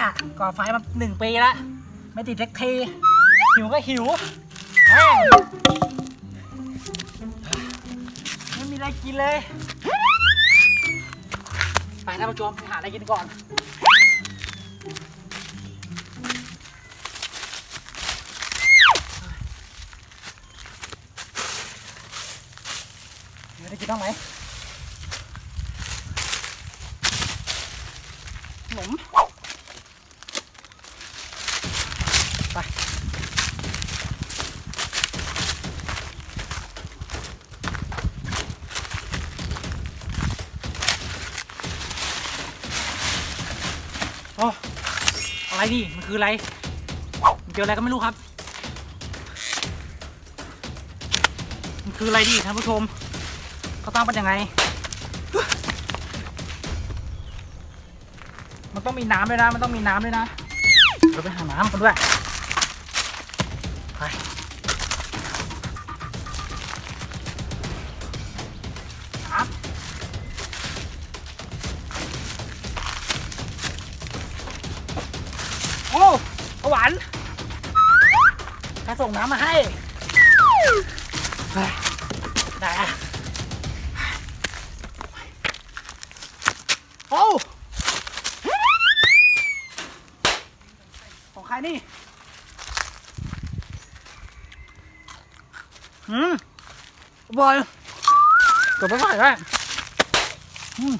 อะก่อไฟมาหนึ่งปีละไม่ติดเล็กทีหิวก็หิวไม่มีอะไรกินเลยไปท่านผู้ชมไปหาอะไรกินก่อนมีอะไรกินบ้างไหมขนม อะไรนี่ มันคืออะไรมันเจออะไรก็ไม่รู้ครับ มันคืออะไรดิท่านผู้ชม เขาตั้งเป็นยังไง มันต้องมีน้ำด้วยนะ มันต้องมีน้ำด้วยนะ เราไปหาน้ำกันด้วย ไปานใครส่งน้ำมาให้ไปได้อะโอ้ของใครนี่อืมบอยเกือบไม่ไหวแล้วอืม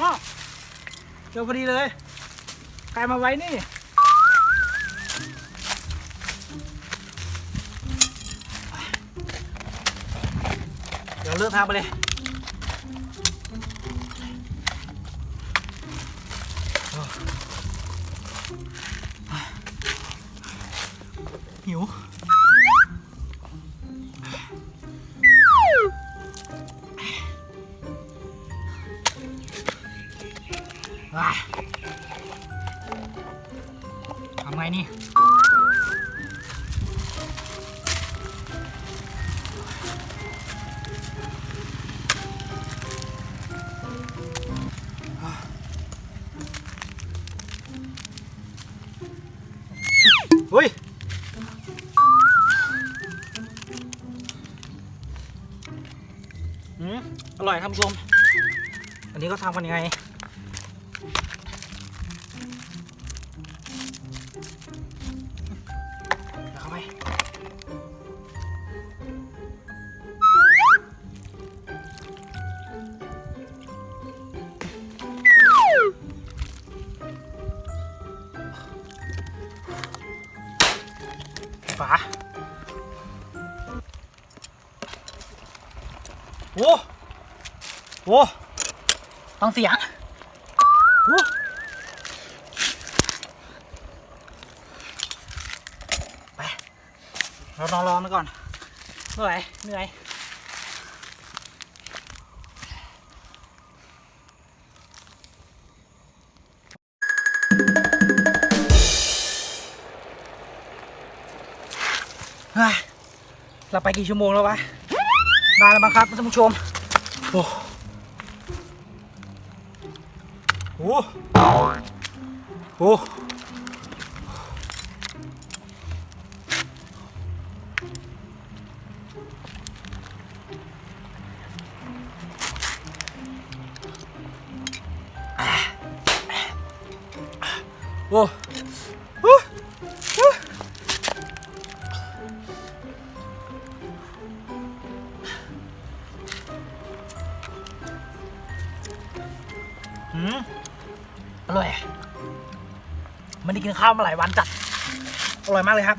อ๋อ เจอพอดีเลยใครมาไว้นี่ เดี๋ยวเลือกทางไปเลย หิว ทำไงนี่เฮ้ย อืม อร่อยท่านผู้ชม อันนี้ก็ทำกันยังไง โอ้โหฟังเสียงโอ้ไปเรานอนรอมันก่อนเหนื่อยเหนื่อยเฮ้ยเราไปกี่ชั่วโมงแล้ววะ ได้แล้วมั้งครับท่านผู้ชม โอ้โหโอ้โอ้ อร่อยไม่ได้กินข้าวมาหลายวันจัด อร่อยมากเลยครับ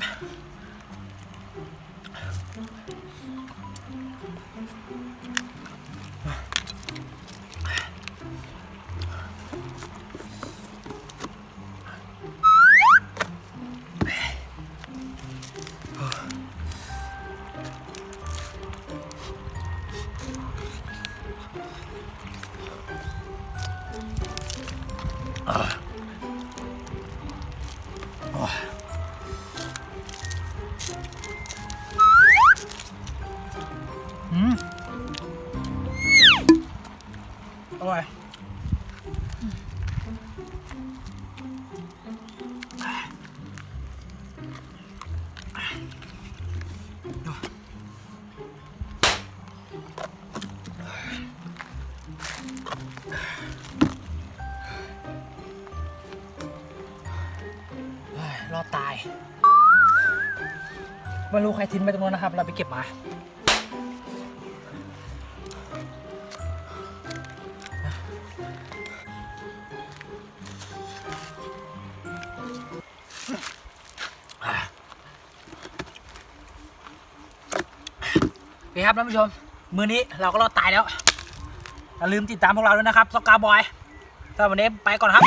อืมอร่ ไม่รู้ใครทิ้งไปตรงนู้นนะครับ เราไปเก็บมาโอเคครับท่านผู้ชม มือนี้เราก็รอดตายแล้ว อย่าลืมติดตามพวกเราด้วยนะครับสกาบอยสำหรับวันนี้ไปก่อนครับ